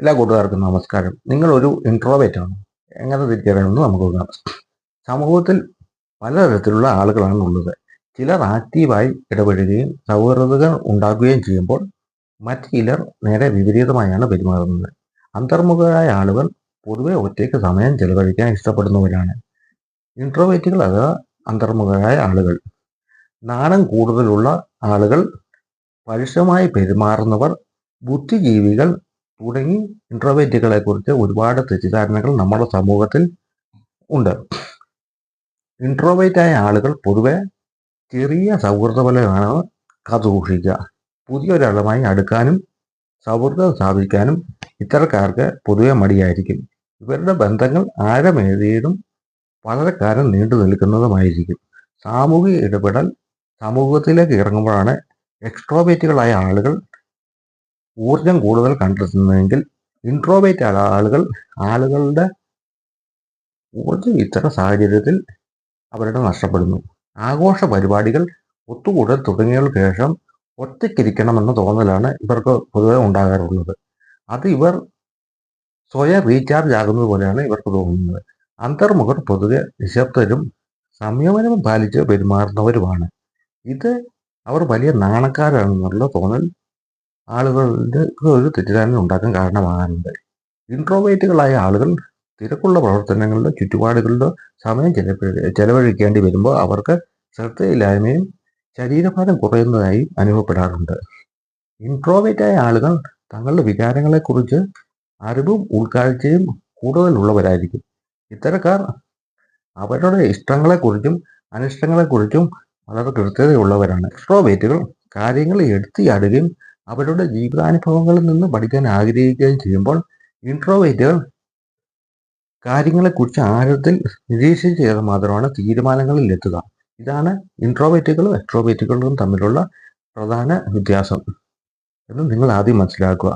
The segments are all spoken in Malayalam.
എല്ലാ കൂട്ടുകാർക്കും നമസ്കാരം. നിങ്ങൾ ഒരു ഇൻട്രോവേറ്റ് ആണ്. എങ്ങനെ തിരിച്ചറിയണമെന്ന് നമുക്ക് നോക്കാം. സമൂഹത്തിൽ പലതരത്തിലുള്ള ആളുകളാണ് ഉള്ളത്. ചിലർ ആക്റ്റീവായി ഇടപെടുകയും സൗഹൃദങ്ങൾ ഉണ്ടാക്കുകയും ചെയ്യുമ്പോൾ മറ്റു ചിലർ നേരെ വിപരീതമായാണ് പെരുമാറുന്നത്. അന്തർമുഖരായ ആളുകൾ പൊതുവെ ഒറ്റയ്ക്ക് സമയം ചെലവഴിക്കാൻ ഇഷ്ടപ്പെടുന്നവരാണ്. ഇൻട്രോവേറ്റുകൾ അഥവാ അന്തർമുഖരായ ആളുകൾ. നാണം കൂടുതലുള്ള ആളുകൾ പരുഷമായി പെരുമാറുന്നവർ ബുദ്ധിജീവികൾ തുടങ്ങി ഇൻട്രോവേറ്റുകളെ കുറിച്ച് ഒരുപാട് തെറ്റിദ്ധാരണകൾ നമ്മുടെ സമൂഹത്തിൽ ഉണ്ട്. ഇൻട്രോവേറ്റായ ആളുകൾ പൊതുവെ ചെറിയ സൗഹൃദഫലമാണ് കാത്തുസൂക്ഷിക്കുക പുതിയൊരാളുമായി അടുക്കാനും സൗഹൃദം സ്ഥാപിക്കാനും ഇത്തരക്കാർക്ക് പൊതുവെ മടിയായിരിക്കും. ഇവരുടെ ബന്ധങ്ങൾ ആഴമേറിയതും വളരെ കാലം നീണ്ടു നിൽക്കുന്നതുമായിരിക്കും. സാമൂഹിക ഇടപെടൽ സമൂഹത്തിലേക്ക് ഇറങ്ങുമ്പോഴാണ് എക്സ്ട്രോവേറ്റുകളായ ആളുകൾ ഊർജം കൂടുതൽ കണ്ടെത്തുന്നതെങ്കിൽ ഇൻട്രോവേറ്റ് ആളുകൾ ആളുകളുടെ ഊർജം ഇത്തരം സാഹചര്യത്തിൽ അവരുടെ നഷ്ടപ്പെടുന്നു. ആഘോഷ പരിപാടികൾ ഒത്തുകൂടൽ തുടങ്ങിയതിനു ശേഷം ഒറ്റയ്ക്കിരിക്കണമെന്ന തോന്നലാണ് ഇവർക്ക് പൊതുവെ ഉണ്ടാകാറുള്ളത്. അത് ഇവർ സ്വയം റീചാർജ് ആകുന്നത് പോലെയാണ് ഇവർക്ക് തോന്നുന്നത്. അന്തർമുഖർ പൊതുവെ നിശബ്ദരും സംയമനം പാലിച്ച് പെരുമാറുന്നവരുമാണ്. ഇത് അവർ വലിയ നാണക്കാരാണെന്നുള്ള തോന്നൽ ആളുകളുടെ ഒരു തെറ്റിദ്ധാരണ ഉണ്ടാക്കാൻ കാരണമാകാറുണ്ട്. ഇൻട്രോവേറ്റുകളായ ആളുകൾ തിരക്കുള്ള പ്രവർത്തനങ്ങളിലോ ചുറ്റുപാടുകളിലോ സമയം ചെലവഴിക്കേണ്ടി വരുമ്പോൾ അവർക്ക് ശ്രദ്ധയില്ലായ്മയും ശരീരഭാരം കുറയുന്നതായി അനുഭവപ്പെടാറുണ്ട്. ഇൻട്രോവേറ്റായ ആളുകൾ തങ്ങളുടെ വികാരങ്ങളെക്കുറിച്ച് അറിവും ഉൾക്കാഴ്ചയും കൂടുതലുള്ളവരായിരിക്കും. ഇത്തരക്കാർ അവരുടെ ഇഷ്ടങ്ങളെക്കുറിച്ചും അനിഷ്ടങ്ങളെക്കുറിച്ചും വളരെ കൃത്യതയുള്ളവരാണ്. എക്സ്ട്രോവേറ്റുകൾ കാര്യങ്ങൾ എടുത്തിയാടുകയും അവരുടെ ജീവിതാനുഭവങ്ങളിൽ നിന്ന് പഠിക്കാൻ ആഗ്രഹിക്കുകയും ചെയ്യുമ്പോൾ ഇൻട്രോവേറ്റുകൾ കാര്യങ്ങളെക്കുറിച്ച് ആഴത്തിൽ നിരീക്ഷിച്ച് ചെയ്ത് മാത്രമാണ് തീരുമാനങ്ങളിൽ എത്തുക. ഇതാണ് ഇൻട്രോവേറ്റുകളും എക്സ്ട്രോവേറ്റുകളും തമ്മിലുള്ള പ്രധാന വ്യത്യാസം എന്ന് നിങ്ങൾ ആദ്യം മനസ്സിലാക്കുക.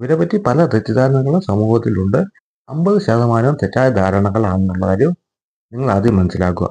ഇവരെ പറ്റി പല തെറ്റിദ്ധാരണകളും സമൂഹത്തിലുണ്ട്. അമ്പത് ശതമാനം തെറ്റായ ധാരണകളാണെന്നുള്ള കാര്യം നിങ്ങൾ ആദ്യം മനസ്സിലാക്കുക.